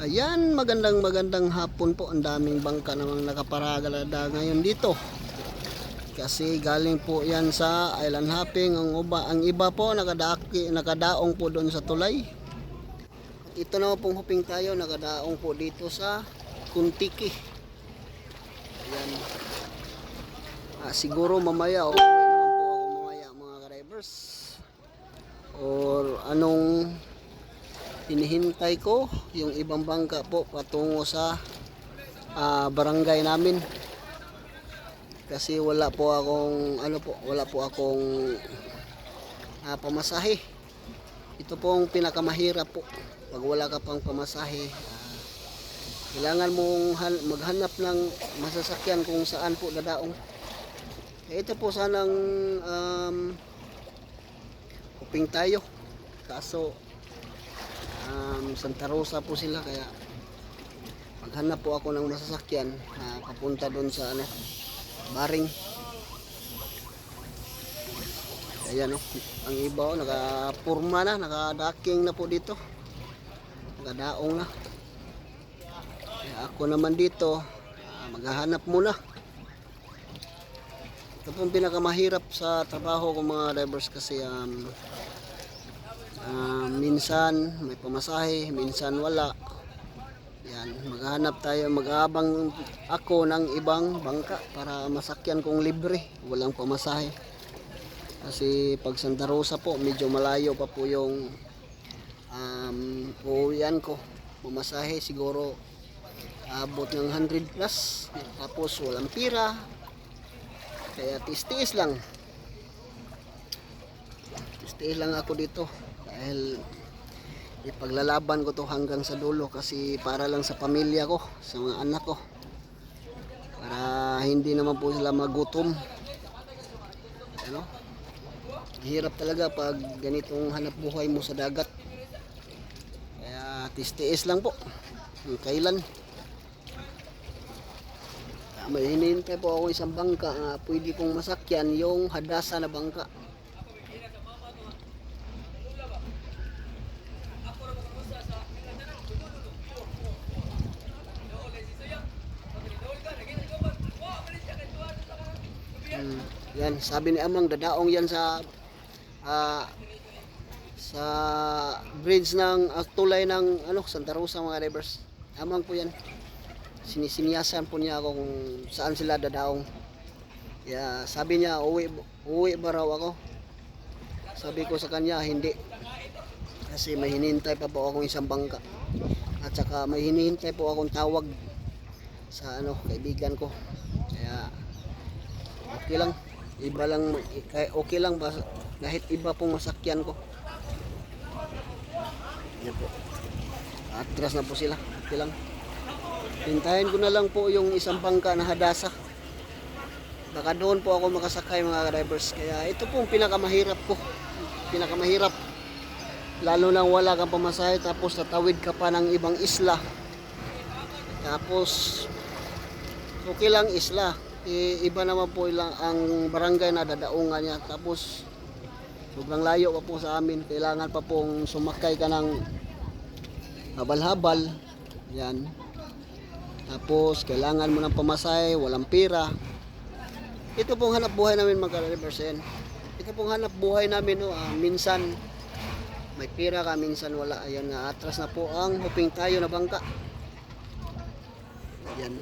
Ayan, magandang magandang hapon po. Ang daming bangka namang nakaparagalada ngayon dito. Kasi galing po yan sa island hopping. Ang, uba, ang iba po nakadaki, nakadaong po doon sa tulay. Ito na pong hoping tayo, nakadaong po dito sa Kuntiki. Ayan. Ah, siguro mamaya, o naman hinihintay ko yung ibang bangka po patungo sa ah, barangay namin. Kasi wala po akong ano po wala po akong ah, pamasahe. Ito po ang pinakamahirap po. Pag wala ka pang pamasahe ah, kailangan mong han- maghanap ng masasakyan kung saan po dadaong. Eh, ito po sanang um, hoping tayo. Kaso um, Santa Rosa po sila kaya maghanap po ako ng masasakyan na papunta doon sa ano baring. Ayan oh, ang iba oh, nakapurma na nakadaking na po dito. Nakadaong na. Kaya ako naman dito ah, maghahanap muna. Ito po ang pinakamahirap sa trabaho ko mga drivers kasi um, Ah, minsan may pamasahe, minsan wala. Yan, maghanap tayo, mag-aabang ako ng ibang bangka para masakyan kong libre, walang pamasahe. Kasi pag Santa Rosa po, medyo malayo pa po yung um, uuwian ko. Pamasahe siguro abot ng 100 plus. Tapos walang pira. Kaya tiis-tiis lang. Tiis-tiis lang ako dito dahil ipaglalaban ko to hanggang sa dulo kasi para lang sa pamilya ko, sa mga anak ko. Para hindi naman po sila magutom. Ano? Hirap talaga pag ganitong hanap buhay mo sa dagat. Kaya tiis-tiis lang po. Kailan. Ah, May hinihintay po ako isang bangka na pwede kong masakyan yung hadasa na bangka. Yan, sabi ni Amang dadaong yan sa ah, sa bridge ng ah, tulay ng ano Santa Rosa mga drivers. Amang po yan. Sinisinyasan po niya kung saan sila dadaong. Kaya sabi niya uwi uwi ba raw ako? Sabi ko sa kanya hindi. Kasi may hinihintay pa po akong isang bangka. At saka may hinihintay po akong tawag sa ano kaibigan ko. Kaya okay lang iba lang kay- okay lang ba? Kahit iba pong masakyan ko. Yan po. Atras na po sila. Okay lang. Hintayin ko na lang po yung isang bangka na hadasa. Baka doon po ako makasakay mga drivers. Kaya ito po ang pinakamahirap ko pinakamahirap. Lalo nang wala kang pamasahe tapos tatawid ka pa ng ibang isla. Tapos okay lang isla I- iba naman po ilang ang barangay na dadaungan niya. Tapos sobrang layo pa po sa amin. Kailangan pa pong sumakay ka ng habal-habal. Yan. Tapos kailangan mo ng pamasahe walang pira ito pong hanap buhay namin mga ka-represent ito pong hanap buhay namin no, ah, minsan may pira ka minsan wala. Ayun nga atras na po ang huping tayo na bangka. Yan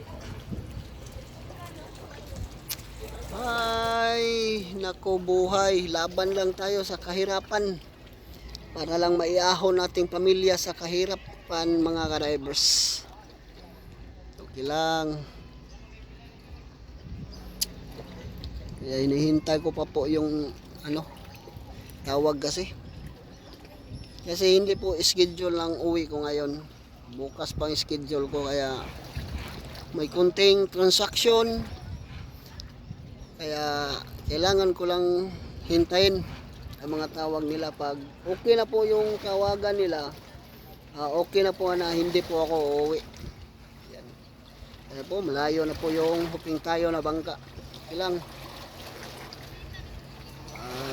Ay, nako buhay, laban lang tayo sa kahirapan. Para lang maiahon nating pamilya sa kahirapan mga ka-drivers. Okay lang. Kaya hinihintay ko pa po yung ano, tawag kasi. Kasi hindi po schedule lang uwi ko ngayon. Bukas pang schedule ko kaya may kunting transaction kaya kailangan ko lang hintayin ang mga tawag nila pag okay na po yung tawagan nila. ah, okay na po na hindi po ako uuwi. Yan. Kaya po malayo na po yung hoping tayo na bangka. Ilang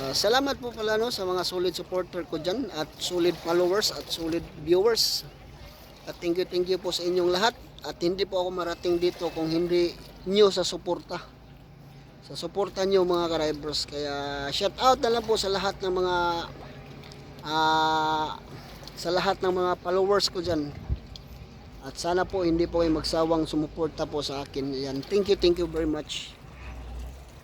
Ah, salamat po pala no sa mga solid supporter ko dyan at solid followers at solid viewers. At thank you, thank you po sa inyong lahat. At hindi po ako marating dito kung hindi nyo sa suporta. Sa suporta nyo mga ka-drivers. Kaya shout out na lang po sa lahat ng mga ah, sa lahat ng mga followers ko dyan. At sana po hindi po kayo magsawang sumuporta po sa akin. Yan. Thank you, thank you very much.